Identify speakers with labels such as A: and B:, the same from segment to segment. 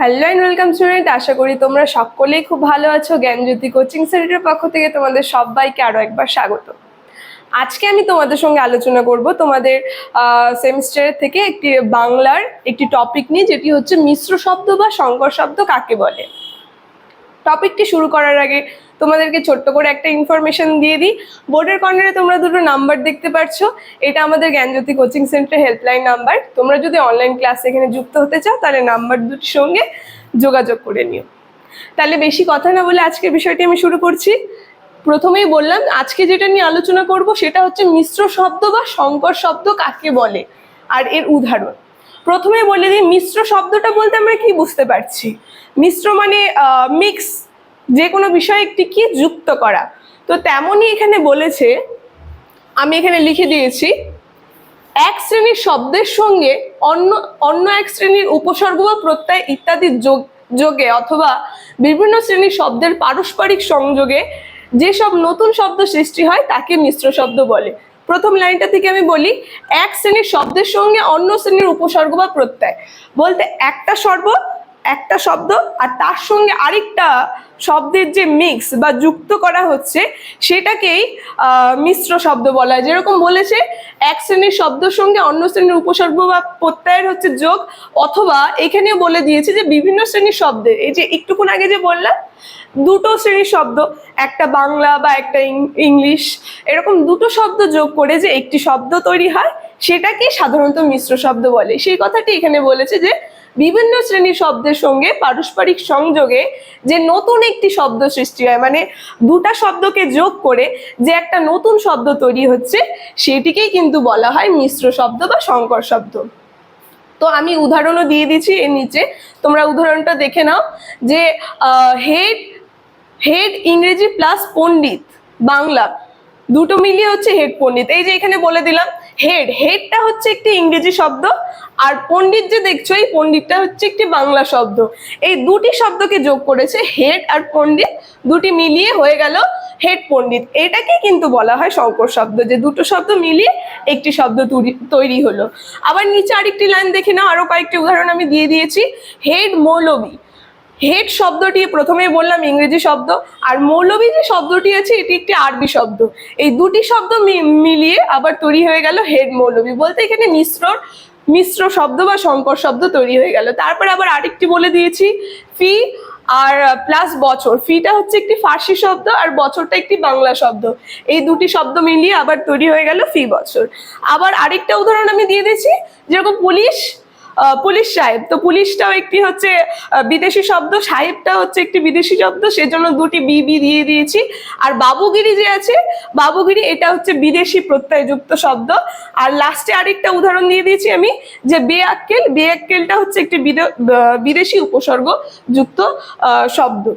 A: Hello and welcome student আশা করি তোমরা সকলেই খুব ভালো আছো। জ্ঞানজ্যোতি কোচিং সেন্টারের পক্ষ থেকে তোমাদের সবাইকে আরও একবার স্বাগত। আজকে আমি তোমাদের সঙ্গে আলোচনা করব তোমাদের সেমিস্টার থেকে একটি বাংলার একটি টপিক নিয়ে, যেটি হচ্ছে মিশ্র শব্দ বা সংকর শব্দ কাকে বলে? টপিকটি শুরু করার আগে তোমাদেরকে ছোট্ট করে একটা ইনফরমেশন দিয়ে দিই। বোর্ডের কর্নারে তোমরা দুটো নাম্বার দেখতে পাচ্ছ এটা আমাদের Gyanjyoti coaching centre helpline number তোমরা যদি অনলাইন ক্লাস এখানে যুক্ত হতে চাও, তাহলে নাম্বার দুটির সঙ্গে যোগাযোগ করে নিও। তাহলে বেশি কথা না বলে আজকের বিষয়টি আমি শুরু করছি। প্রথমেই বললাম, আজকে যেটা নিয়ে আলোচনা করব, সেটা হচ্ছে মিশ্র শব্দ বা সংকর শব্দ কাকে বলে? আর এর উদাহরণ। প্রথমে বলে দিই, মিশ্র শব্দটা বলতে আমরা কি বুঝতে পারছি? মিশ্র মানে মিক্স যে কোনো বিষয়ে একটি কি যুক্ত করা। তো তেমনই এখানে বলেছে, আমি এখানে লিখে দিয়েছি, এক শ্রেণির শব্দের সঙ্গে অন্য অন্য এক শ্রেণির উপসর্গ প্রত্যয় ইত্যাদি যোগ, যোগে অথবা বিভিন্ন শ্রেণির শব্দের পারস্পরিক সংযোগে যেসব নতুন শব্দ সৃষ্টি হয় তাকে মিশ্র শব্দ বলে। প্রথম লাইনটা থেকে আমি বলি, এক শ্রেণির শব্দের সঙ্গে অন্য শ্রেণির উপসর্গ বা প্রত্যয়। বলতে একটা সর্ব একটা শব্দ আর তার সঙ্গে আরেকটা শব্দের যে মিক্স বা যুক্ত করা হচ্ছে, সেটাকেই মিশ্র শব্দ বলা হয়। যেরকম বলেছে, এক শ্রেণির শব্দের সঙ্গে অন্য শ্রেণির উপসর্গ বা প্রত্যয়ের হচ্ছে যোগ, অথবা এখানেও বলে দিয়েছে যে বিভিন্ন শ্রেণির শব্দের। এই যে একটুক্ষণ আগে যে বললাম, দুটো শ্রেণির শব্দ, একটা বাংলা বা একটা ইংলিশ, এরকম দুটো শব্দ যোগ করে যে একটি শব্দ তৈরি হয়, সেটাকে সাধারণত মিশ্র শব্দ বলে। সেই কথাটি এখানে বলেছে যে বিভিন্ন শ্রেণির শব্দের সঙ্গে পারস্পরিক সংযোগে যে নতুন একটি শব্দ সৃষ্টি হয় মানে দুটা শব্দকে যোগ করে যে একটা নতুন শব্দ তৈরি হচ্ছে, সেটিকেই কিন্তু বলা হয় মিশ্র শব্দ বা সংকর শব্দ। তো আমি উদাহরণও দিয়ে দিচ্ছি এর নিচে। তোমরা উদাহরণটা দেখে নাও যে হেড হেড ইংরেজি প্লাস পণ্ডিত, বাংলা, দুটো মিলিয়ে হচ্ছে হেড পণ্ডিত। এই যে এখানে বলে দিলাম হেড হেডটা হচ্ছে একটি ইংরেজি শব্দ, আর পণ্ডিত যে দেখছ, এই পণ্ডিতটা হচ্ছে একটি বাংলা শব্দ। এই দুটি শব্দকে যোগ করেছে হেড আর পণ্ডিত, দুটি মিলিয়ে হয়ে গেল হেড পণ্ডিত। এটাকে কিন্তু বলা হয় সংকর শব্দ, যে দুটো শব্দ মিলিয়ে একটি শব্দ তৈরি হলো। আবার নিচে আরেকটি লাইন দেখে নাও, আরও কয়েকটি উদাহরণ আমি দিয়ে দিয়েছি। হেড মৌলবী। হেড শব্দটি প্রথমে বললাম ইংরেজি শব্দ, আর মৌলবী যে শব্দটি আছে, এটি একটি আরবি শব্দ। এই দুটি শব্দ মিলিয়ে আবার তৈরি হয়ে গেল হেড মৌলবী। বলতে এখানে মিশ্র মিশ্র শব্দ বা সংকর শব্দ তৈরি হয়ে গেল। তারপরে আবার আরেকটি বলে দিয়েছি, ফি আর প্লাস বছর। ফিটা হচ্ছে একটি ফার্সি শব্দ আর বছরটা একটি বাংলা শব্দ। এই দুটি শব্দ মিলিয়ে আবার তৈরি হয়ে গেল ফি বছর। আবার আরেকটা উদাহরণ আমি দিয়ে দিচ্ছি যেরকম পুলিশ পুলিশ সাহেব। তো পুলিশটাও একটি হচ্ছে বিদেশি শব্দ সাহেবটা হচ্ছে একটি বিদেশি শব্দ, সেজন্য দুটি বি বি দিয়ে দিয়েছি। আর বাবুগিরি যে আছে, বাবুগিরি এটা হচ্ছে বিদেশি প্রত্যয়যুক্ত শব্দ। আর লাস্টে আরেকটা উদাহরণ দিয়ে দিয়েছি আমি, যে বেআক্কেল বেআক্কেলটা হচ্ছে একটি বিদে- বিদেশি উপসর্গ যুক্ত শব্দ।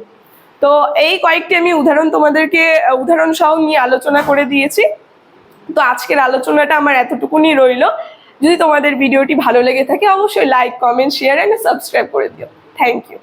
A: তো এই কয়েকটি আমি উদাহরণ তোমাদেরকে উদাহরণ সহ নিয়ে আলোচনা করে দিয়েছি। তো আজকের আলোচনাটা আমার এতটুকুনি রইল। যদি তোমাদের ভিডিওটি ভালো লেগে থাকে, অবশ্যই like comment share and subscribe করে দিও। Thank you